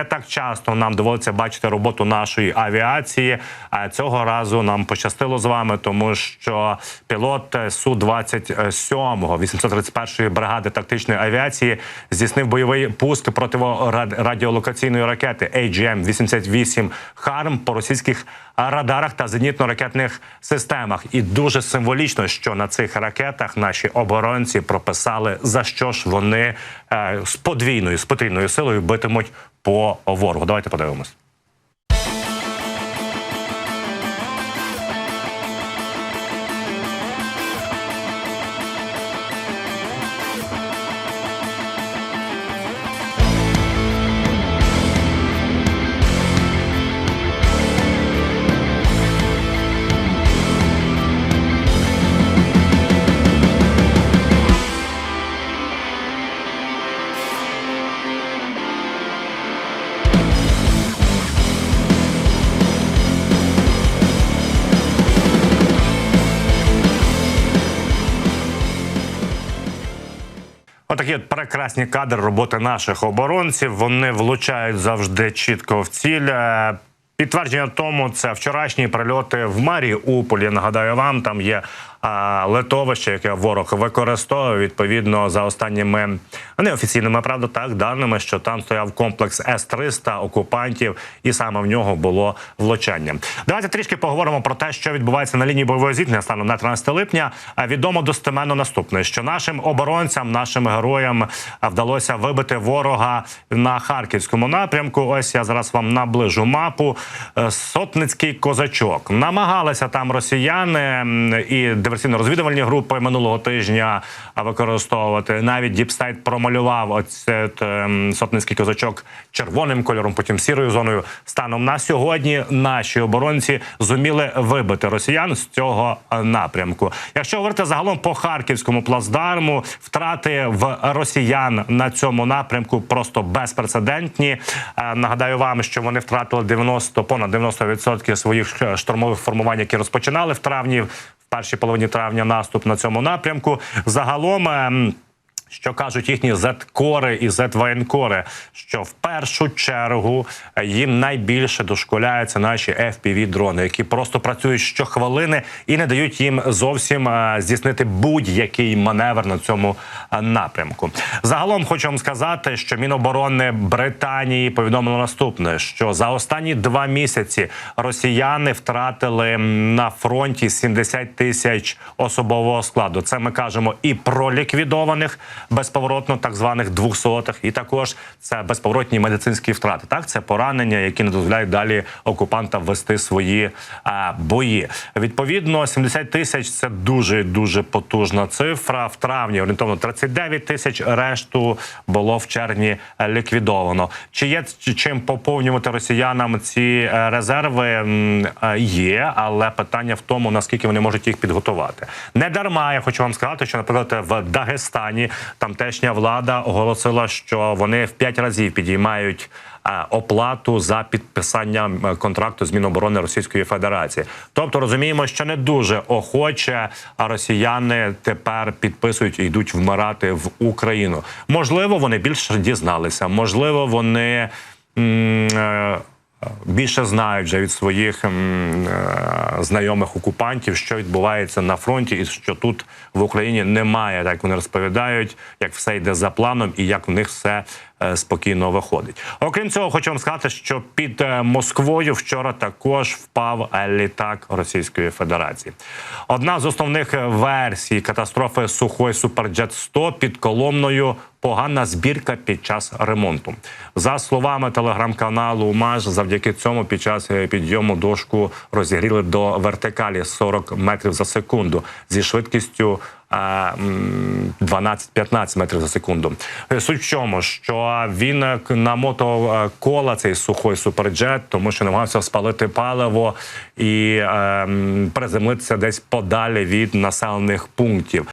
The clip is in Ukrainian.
не так часто нам доводиться бачити роботу нашої авіації. А цього разу нам пощастило з вами, тому що пілот су 27 831-ї бригади тактичної авіації здійснив бойовий пуск протирадіолокаційної ракети AGM-88 Харм по російських радарах та зенітно-ракетних системах. І дуже символічно, що на цих ракетах наші оборонці прописали за що ж вони з подвійною з потрійною силою битимуть по ворогу. Давайте подивимось. Отакі от прекрасні кадри роботи наших оборонців. Вони влучають завжди чітко в ціль. Е, Підтвердження тому це вчорашні прильоти в Маріуполі. Нагадаю вам, там є а, литовище, яке ворог використовує відповідно за останніми неофіційними правда так даними, що там стояв комплекс С 300 окупантів, і саме в нього було влучання. Давайте трішки поговоримо про те, що відбувається на лінії бойового зіткнення станом на 13 липня. Відомо достеменно наступне, що нашим оборонцям, нашим героям вдалося вибити ворога на харківському напрямку. Ось я зараз вам наближу мапу. Е, Сотницький козачок намагалися там росіяни і диверсійно-розвідувальні групи минулого тижня використовувати. Навіть Діпстайт промалював оце ем, сотницький козачок червоним кольором, потім сірою зоною. Станом на сьогодні наші оборонці зуміли вибити росіян з цього напрямку. Якщо говорити загалом по харківському плацдарму, втрати в росіян на цьому напрямку просто безпрецедентні. Е, Нагадаю вам, що вони втратили 90, понад 90% своїх штурмових формувань, які розпочинали в травні. Першій половині травня наступ на цьому напрямку. Загалом. Що кажуть їхні зеткори і зетвоєнкори, що в першу чергу е, їм найбільше дошколяються наші fpv дрони, які просто працюють щохвилини і не дають їм зовсім е, здійснити будь-який маневр на цьому е, напрямку. Загалом хочу вам сказати, що Міноборони Британії повідомило наступне: що за останні два місяці росіяни втратили на фронті 70 тисяч особового складу. Це ми кажемо і про ліквідованих безповоротно, так званих двохсотих, і також це безповоротні медицинські втрати. Так, це поранення, які не дозволяють далі окупантам вести свої а, бої. Відповідно, 70 тисяч це дуже дуже потужна цифра. В травні орієнтовно 39 тисяч. Решту було в червні е, ліквідовано. Чи є чим поповнювати росіянам ці е, резерви? Е, Є, але питання в тому, наскільки вони можуть їх підготувати. Не дарма я хочу вам сказати, що наприклад в Дагестані тамтешня влада оголосила, що вони в п'ять разів підіймають. е, Оплату за підписання е, контракту з Міноборони Російської Федерації, тобто розуміємо, що не дуже охоче росіяни тепер підписують і йдуть вмирати в Україну. Можливо, вони більше дізналися, можливо, вони. Більше знають вже від своїх е, знайомих окупантів, що відбувається на фронті, і що тут в Україні немає, так вони розповідають, як все йде за планом і як в них все спокійно виходить. Окрім цього, хочу вам сказати, що під е, Москвою вчора також впав е, літак Російської Федерації. Одна з основних е, версій катастрофи сухой Суперджет 100 під Коломною погана збірка під час ремонту. За словами телеграм-каналу МАЖ, завдяки цьому під час е, підйому дошку розігріли до вертикалі 40 метрів за секунду зі швидкістю. Е, м, 12-15 метрів за секунду. Е, Суть в чому, що він на к- намотав е, кола цей сухой суперджет, тому що намагався спалити паливо і е, приземлитися десь подалі від населених пунктів.